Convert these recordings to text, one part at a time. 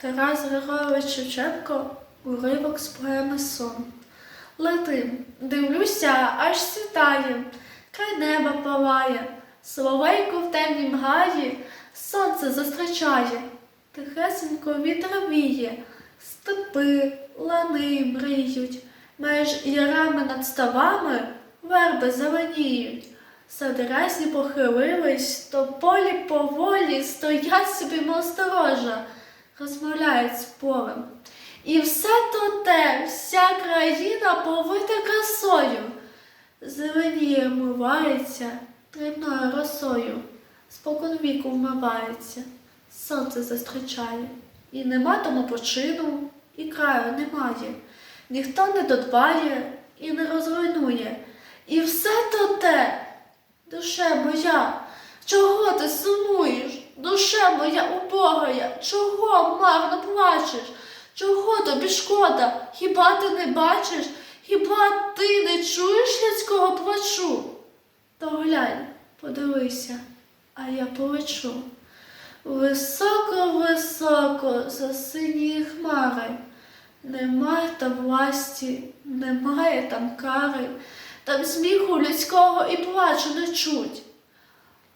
Тарас Григорович Шевченко уривок з поеми Сон. Летим, дивлюся, аж світає, край неба палає, соловейко в темнім гаї, сонце зустрічає, тихесенько вітер віє, степи, лани мріють, меж ярами над ставами верби зеленіють. Садерезні похилились, то полі поволі стоять собі мов сторожа, розмовляють з полем. І все то те, вся країна повита красою, зеленіє вмивається дрібною росою, спокон віку вмивається, сонце зустрічає, і нема тому почину, і краю немає, ніхто не додбає і не розруйнує. І все то те, душе моя, чого ти сумуєш? Душе моя убогая, чого марно плачеш? Чого тобі шкода? Хіба ти не бачиш? Хіба ти не чуєш людського плачу? То глянь, подивися, а я полечу. Високо-високо за сині хмари. Немає там власті, немає там кари, там сміху людського і плачу не чуть.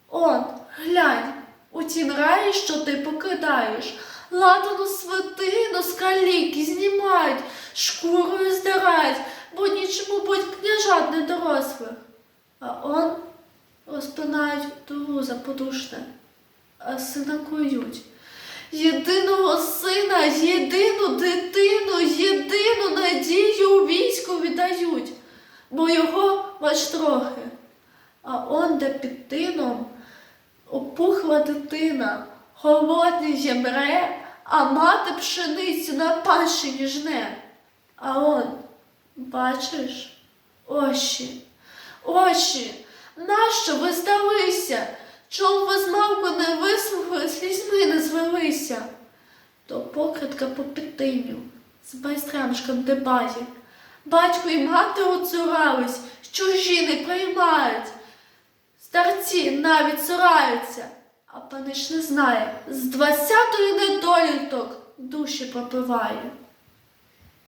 Он, глянь, у тім раї, що ти покидаєш, ладану свитину з каліки знімають, шкурою здирають, бо нічому будь княжат недорослих. А он розпинають тугу подушне, а сина кують. Єдиного сина, єдину дитину, єдину надію у війську віддають, бо його бач трохи. А он де під тином опухла дитина, голодний жемре, а мати пшеницю на панщині жне. А он, бачиш, очі, очі, нащо ви здалися? Чом ви з мавку не вислухали, слізьми не звелися? То покритка по підтиню, з байстрамшком дебає. Батько і мати оцурались, чужі не приймають. Старці навіть цураються, а панич не знає, з двадцятої недоліток душі пропиває.